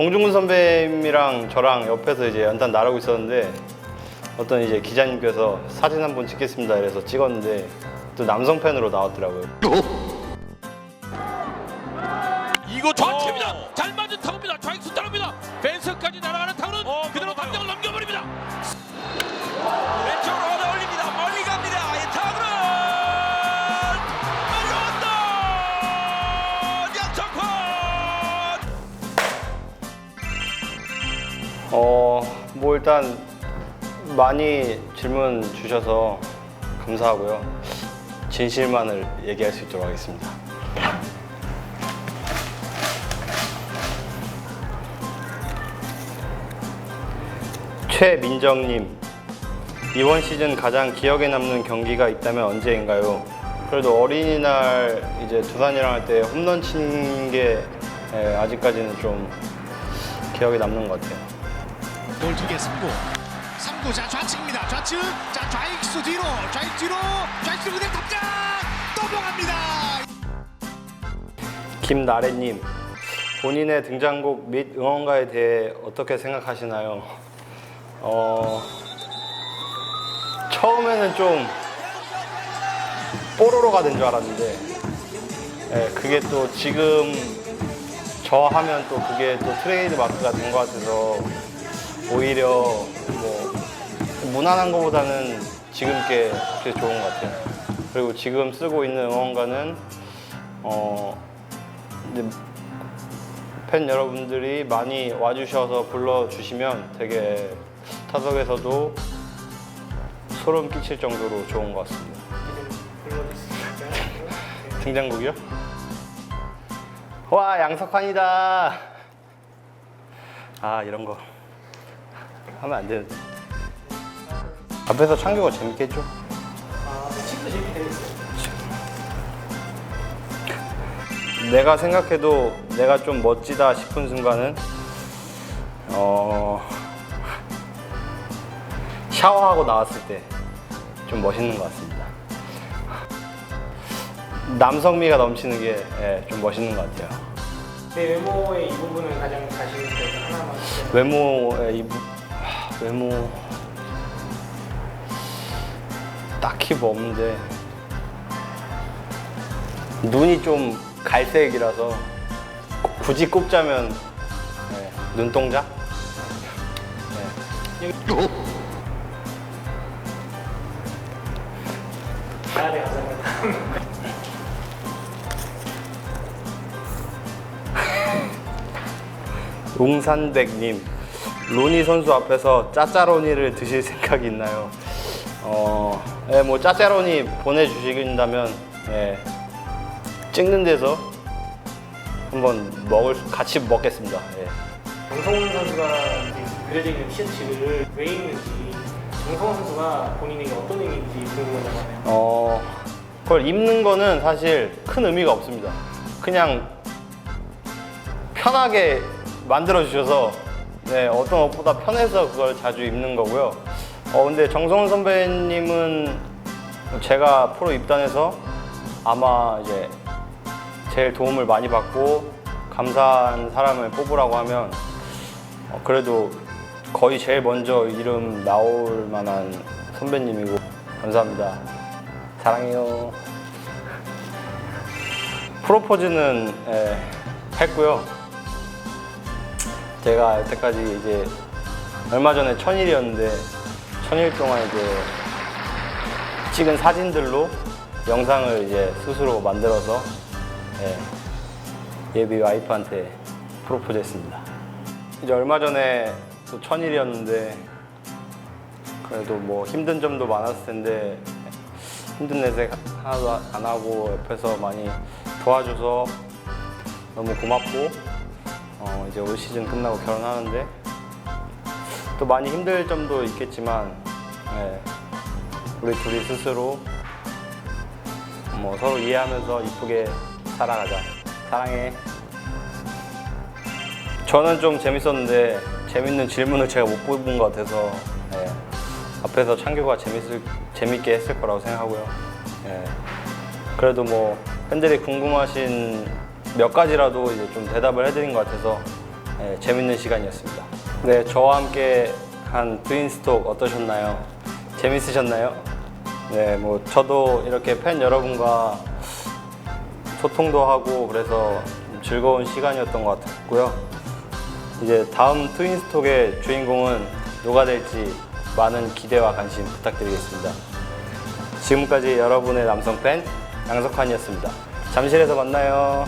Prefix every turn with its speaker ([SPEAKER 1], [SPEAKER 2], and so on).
[SPEAKER 1] 봉중근 선배님이랑 저랑 옆에서 이제 연탄 나르고 있었는데 어떤 이제 기자님께서 사진 한 번 찍겠습니다 이래서 찍었는데 또 남성 팬으로 나왔더라고요.
[SPEAKER 2] 이거 좌측입니다. 잘 맞은 타구입니다. 좌익수 따릅니다.
[SPEAKER 1] 뭐 일단 많이 질문 주셔서 감사하고요. 진실만을 얘기할 수 있도록 하겠습니다. 최민정님, 이번 시즌 가장 기억에 남는 경기가 있다면 언제인가요? 그래도 어린이날 이제 두산이랑 할 때 홈런 친 게 아직까지는 좀 기억에 남는 것 같아요.
[SPEAKER 3] 볼 두개 3구 3구 자 좌측입니다. 좌측. 자 좌익수 뒤로. 좌익 뒤로. 좌익수 그대로 답장! 넘어갑니다.
[SPEAKER 1] 김나래님, 본인의 등장곡 및 응원가에 대해 어떻게 생각하시나요? 어, 처음에는 좀 뽀로로가 된 줄 알았는데, 예, 그게 또 지금 저 하면 또 그게 또 트레이드 마크가 된 것 같아서 오히려 뭐 무난한 것보다는 지금 게 그게 좋은 것 같아요. 그리고 지금 쓰고 있는 응원가는 어, 이제 팬 여러분들이 많이 와주셔서 불러주시면 되게 타석에서도 소름 끼칠 정도로 좋은 것 같습니다. 등장곡이요? 와 양석환이다. 아 이런 거 하면 안 되는데. 앞에서 창규가 재밌겠죠? 내가 생각해도 내가 좀 멋지다 싶은 순간은 어 샤워하고 나왔을 때 좀 멋있는 것 같습니다. 남성미가 넘치는 게 좀 멋있는 것 같아요.
[SPEAKER 4] 내 외모의 이 부분을 가장 자신 있게 하나만 좀
[SPEAKER 1] 외모의 이 부- 하, 외모 딱히 뭐 없는데 눈이 좀 갈색이라서 굳이 꼽자면 네, 눈동자?
[SPEAKER 4] 돼 감사합니다.
[SPEAKER 1] 웅산백님 로니 선수 앞에서 짜짜로니를 드실 생각이 있나요? 어, 예, 뭐 짜짜로니 보내주신다면 예, 찍는 데서 한번 먹을 수- 같이 먹겠습니다. 예.
[SPEAKER 4] 정성훈 선수가 그려져 있는 티셔츠를 왜 입는지 정성훈 선수가 본인에게 어떤 의미인지 궁금하잖아요.
[SPEAKER 1] 어, 그걸 입는 거는 사실 큰 의미가 없습니다. 그냥 편하게 만들어 주셔서 네, 어떤 옷보다 편해서 그걸 자주 입는 거고요. 어, 근데 정성훈 선배님은 제가 프로 입단해서 아마 이제 제일 도움을 많이 받고 감사한 사람을 뽑으라고 하면 어, 그래도 거의 제일 먼저 이름 나올 만한 선배님이고 감사합니다. 사랑해요. 프로포즈는 예, 했고요. 제가 여태까지 이제 얼마 전에 천일이었는데 천일 동안 이제 찍은 사진들로 영상을 이제 스스로 만들어서 예, 예비 와이프한테 프로포즈했습니다. 이제 얼마 전에 또 천일이었는데 그래도 뭐 힘든 점도 많았을 텐데 힘든 내색 하나도 안 하고 옆에서 많이 도와줘서 너무 고맙고 어, 이제 올 시즌 끝나고 결혼하는데 또 많이 힘들 점도 있겠지만 예, 우리 둘이 스스로 뭐 서로 이해하면서 이쁘게 살아가자. 사랑해. 저는 좀 재밌었는데 재밌는 질문을 제가 못 뽑은 것 같아서 예, 앞에서 창규가 재밌을 재밌게 했을 거라고 생각하고요. 예, 그래도 뭐 팬들이 궁금하신 몇 가지라도 이제 좀 대답을 해드린 것 같아서 네, 재밌는 시간이었습니다. 네, 저와 함께 한 트윈스톡 어떠셨나요? 재밌으셨나요? 네, 뭐 저도 이렇게 팬 여러분과 소통도 하고 그래서 즐거운 시간이었던 것 같고요. 이제 다음 트윈스톡의 주인공은 누가 될지 많은 기대와 관심 부탁드리겠습니다. 지금까지 여러분의 남성 팬 양석환이었습니다. 잠실에서 만나요.